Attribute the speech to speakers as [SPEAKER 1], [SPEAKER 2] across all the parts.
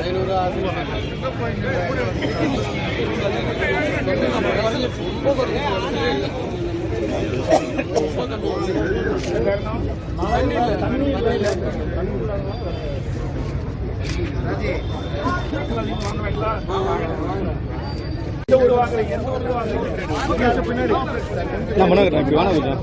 [SPEAKER 1] ஐநூறு நான் பண்ணுறேன் இப்படி வேணா கொஞ்சம்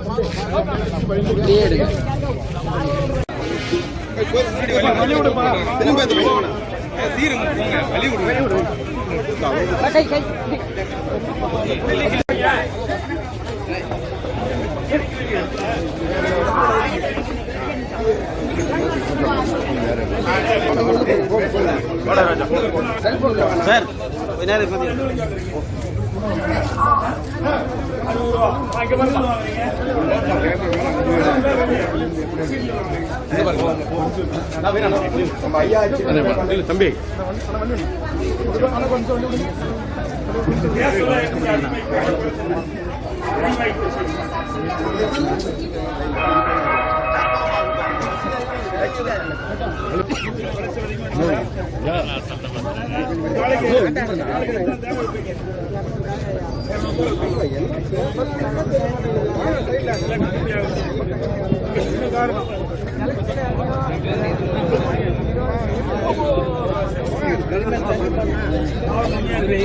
[SPEAKER 1] சார் கொஞ்ச நேரம் தம்பி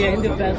[SPEAKER 1] எழுந்திருக்காரு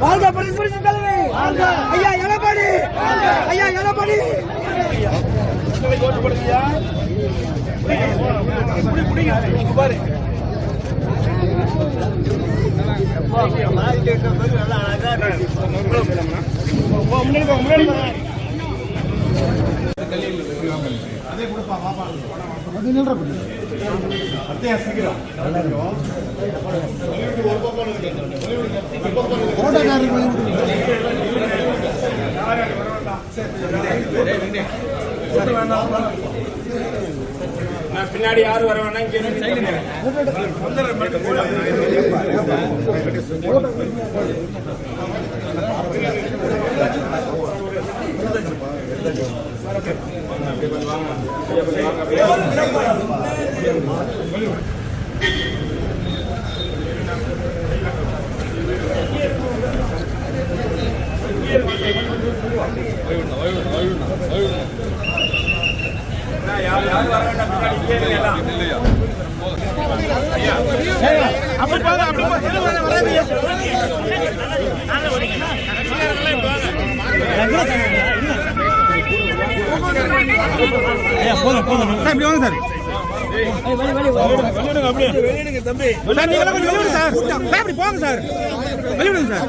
[SPEAKER 2] வாழ்க பரிசு பரிசு தலைமை ஐயா எடப்பாடி. ஐயா எடப்பாடி.
[SPEAKER 3] பின்னாடி யாரு வர வேணாம் இங்க இருந்து யாரு வர வேண்டாம் அப்படி போங்க அப்படி
[SPEAKER 1] போதும் போதும் இப்படி வாங்க சார்.
[SPEAKER 3] வெளியிடுங்க தம்பி
[SPEAKER 1] சார் நீங்க கொஞ்சம் வெளியிடுங்க சார். போங்க சார். வெளியிடுங்க சார்.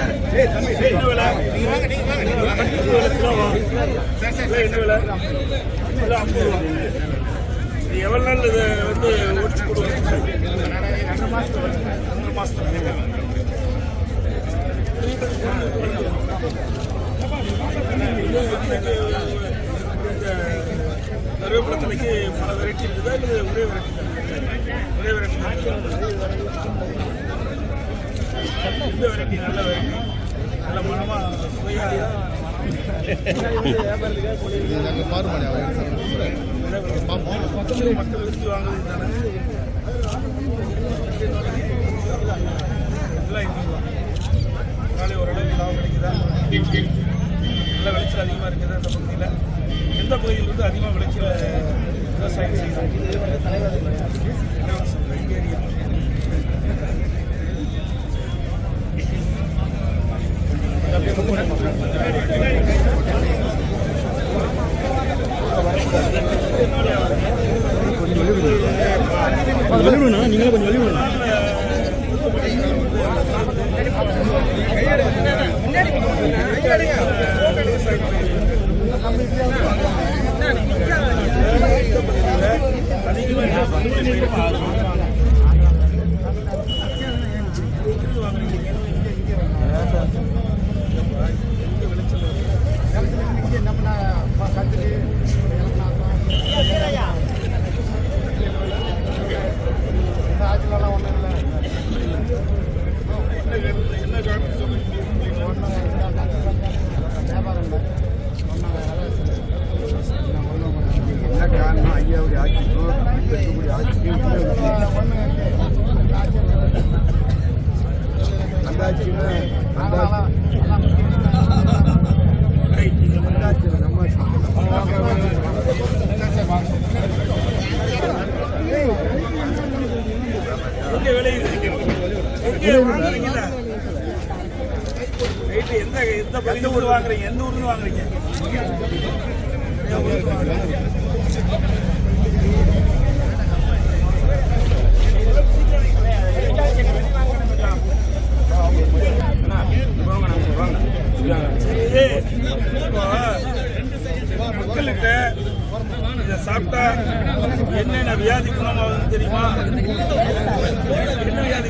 [SPEAKER 3] இப்படி நாள் வந்து ஒடிச்சு போடுவாங்க ரெண்டு மாசத்துல ரெண்டு மாசத்துல கருவேப்பிலை பல வெரைட்டி இருக்குதா இல்லை ஒரே வெரைட்டி ஒரே வெரைட்டி இந்த வெரைட்டி நல்ல வெரைட்டி நல்ல மனமாக சுவையாக மக்கள் மக்கள் தானே இங்கே காலை ஓரளவு லாபம் கிடைக்குதா நல்ல விளைச்சல் அதிகமாக இருக்குது அந்த பகுதியில் எந்த பகுதியில் வந்து அதிகமாக விளைச்சல் விவசாயம் செய்கிறாங்க எந்த ஊர்ல வாங்குறீங்க. இது இப்போ மக்களுக்கு இதை சாப்பிட்டா என்னென்ன வியாதி குணமாகுதுன்னு தெரியுமா? என்ன வியாதி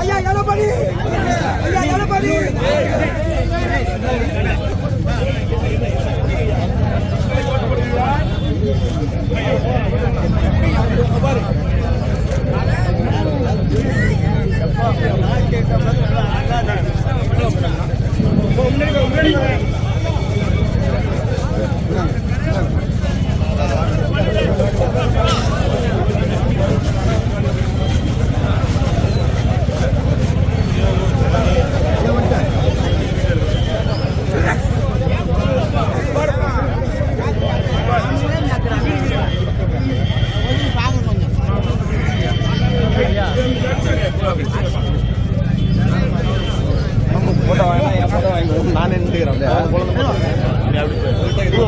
[SPEAKER 2] ஐயா எடப்பாடி ஐயா எடப்பாடி
[SPEAKER 4] நான் நின்றுக்கிறேன்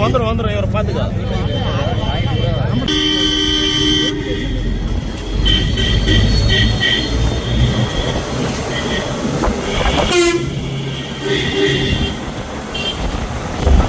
[SPEAKER 1] வந்துடும் வந்துடும் இவரை பார்த்துக்கோ.